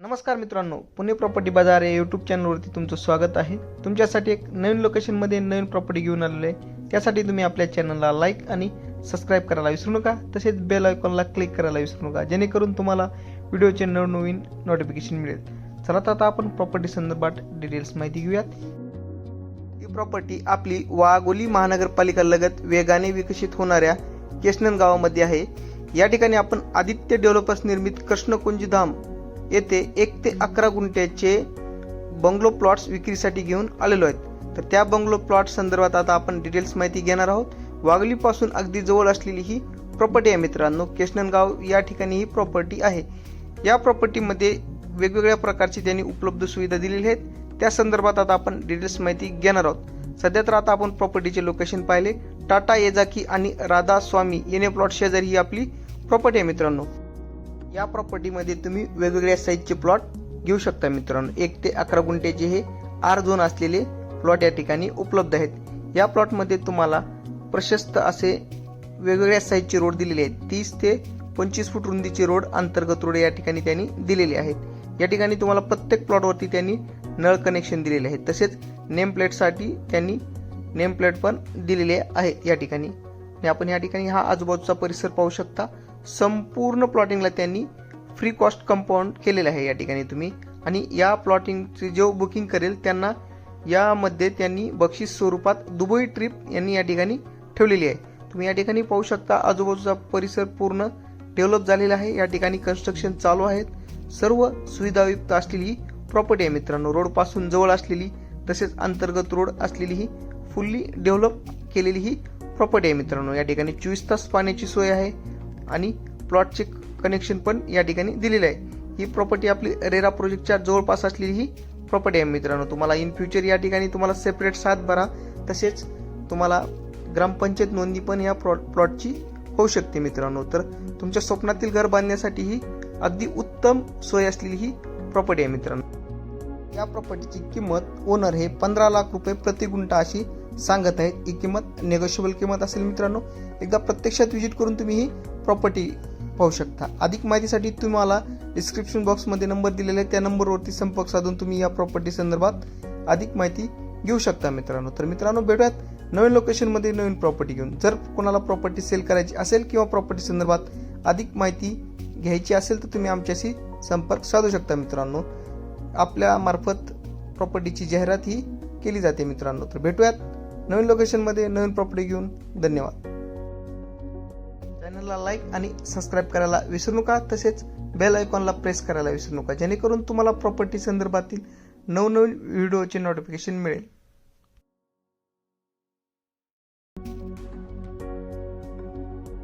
नमस्कार मित्रांनो पुणे प्रॉपर्टी बाजार या यूट्यूब चॅनलवरती तुमचं स्वागत आहे. तुमच्यासाठी एक नवीन लोकेशनमध्ये नवीन प्रॉपर्टी घेऊन आलेलो आहे. त्यासाठी तुम्ही आपल्या चॅनलला लाईक आणि सबस्क्राईब करायला विसरू नका. तसेच बेल आयकॉनला क्लिक करायला विसरू नका. जेणेकरून तुम्हाला व्हिडिओचे नवनवीन नोटिफिकेशन मिळेल. चला तर आता आपण प्रॉपर्टी संदर्भात डिटेल्स माहिती घेऊयात. ही प्रॉपर्टी आपली वाघोली महानगरपालिका लगत वेगाने विकसित होणाऱ्या केशनन गावामध्ये आहे. या ठिकाणी आपण आदित्य डेव्हलपर्स निर्मित कृष्णकुंज धाम येथे एक ते अकरा गुंठ्याचे बंगलो प्लॉट्स विक्रीसाठी घेऊन आलेलो आहेत. तर त्या बंगलो प्लॉट संदर्भात आता आपण डिटेल्स माहिती घेणार आहोत. वागलीपासून अगदी जवळ असलेली ही प्रॉपर्टी आहे मित्रांनो. केशननगाव या ठिकाणी ही प्रॉपर्टी आहे. या प्रॉपर्टीमध्ये वेगवेगळ्या प्रकारची त्यांनी उपलब्ध सुविधा दिलेली आहेत. त्या संदर्भात आता आपण डिटेल्स माहिती घेणार आहोत. सध्या तर आता आपण प्रॉपर्टीचे लोकेशन पाहिले. टाटा येजाकी आणि राधा स्वामी येणे प्लॉट शेजारी ही आपली प्रॉपर्टी आहे मित्रांनो. या प्रॉपर्टीमध्ये तुम्ही वेगवेगळ्या साईजचे प्लॉट घेऊ शकता मित्रांनो. एक ते अकरा गुंठ्याचे हे आर झोन असलेले प्लॉट या ठिकाणी उपलब्ध आहेत. या प्लॉटमध्ये तुम्हाला प्रशस्त असे वेगवेगळ्या साईजचे रोड दिलेले आहेत. तीस ते पंचवीस फूट रुंदीचे रोड अंतर्गत रोड या ठिकाणी त्यांनी दिलेले आहेत. या ठिकाणी तुम्हाला प्रत्येक प्लॉटवरती त्यांनी नळ कनेक्शन दिलेले आहे तसेच नेम प्लेटसाठी त्यांनी नेम प्लेट पण दिलेले आहे या ठिकाणी. आणि आपण या ठिकाणी हा आजूबाजूचा परिसर पाहू शकता. संपूर्ण प्लॉटिंगला त्यांनी फ्री कॉस्ट कंपाऊंड केलेलं आहे या ठिकाणी तुम्ही. आणि या प्लॉटिंगचे जो बुकिंग करेल त्यांना यामध्ये त्यांनी बक्षीस स्वरूपात दुबई ट्रिप यांनी या ठिकाणी ठेवलेली आहे. तुम्ही या ठिकाणी पाहू शकता आजूबाजूचा परिसर पूर्ण डेव्हलप झालेला आहे. या ठिकाणी कन्स्ट्रक्शन चालू आहेत. सर्व सुविधायुक्त असलेली ही प्रॉपर्टी आहे मित्रांनो. रोडपासून जवळ असलेली तसेच अंतर्गत रोड असलेली ही फुल्ली डेव्हलप केलेली ही प्रॉपर्टी आहे मित्रांनो. या ठिकाणी चोवीस तास पाण्याची सोय आहे. आणि प्लॉटचे कनेक्शन पण या ठिकाणी दिलेलं आहे. ही प्रॉपर्टी आपली रेरा प्रोजेक्टच्या जवळपास असलेली ही प्रॉपर्टी आहे मित्रांनो. तुम्हाला इन फ्युचर या ठिकाणी तुम्हाला सेपरेट सात भरा तसेच तुम्हाला ग्रामपंचायत नोंदणी पण या प्लॉट प्लॉटची होऊ शकते मित्रांनो. तर तुमच्या स्वप्नातील घर बांधण्यासाठी ही अगदी उत्तम सोय असलेली ही प्रॉपर्टी आहे मित्रांनो. या प्रॉपर्टीची किंमत ओनर हे पंधरा लाख रुपये प्रति गुंठा अशी सांगत आहेत. ही किंमत नेगोशिएबल किंमत असेल मित्रांनो. एकदा प्रत्यक्षात व्हिजिट करून तुम्ही ही प्रॉपर्टी पाहू शकता. अधिक माहितीसाठी तुम्हाला डिस्क्रिप्शन बॉक्समध्ये नंबर दिलेला आहे त्या नंबरवरती संपर्क साधून तुम्ही या प्रॉपर्टी संदर्भात अधिक माहिती घेऊ शकता मित्रांनो. तर मित्रांनो भेटूयात नवीन लोकेशनमध्ये नवीन प्रॉपर्टी घेऊन. जर कोणाला प्रॉपर्टी सेल करायची असेल किंवा प्रॉपर्टी संदर्भात अधिक माहिती घ्यायची असेल तर तुम्ही आमच्याशी संपर्क साधू शकता मित्रांनो. आपल्या मार्फत प्रॉपर्टीची जाहिरात ही केली जाते मित्रांनो. तर भेटूयात नवीन लोकेशनमध्ये नवीन प्रॉपर्टी घेऊन. धन्यवाद. चॅनलला लाईक आणि सबस्क्राईब करायला विसरू नका. तसेच बेल आयकॉनला प्रेस करायला विसरू नका. जेणेकरून तुम्हाला प्रॉपर्टी संदर्भातील नवनवीन व्हिडिओचे नोटिफिकेशन मिळेल.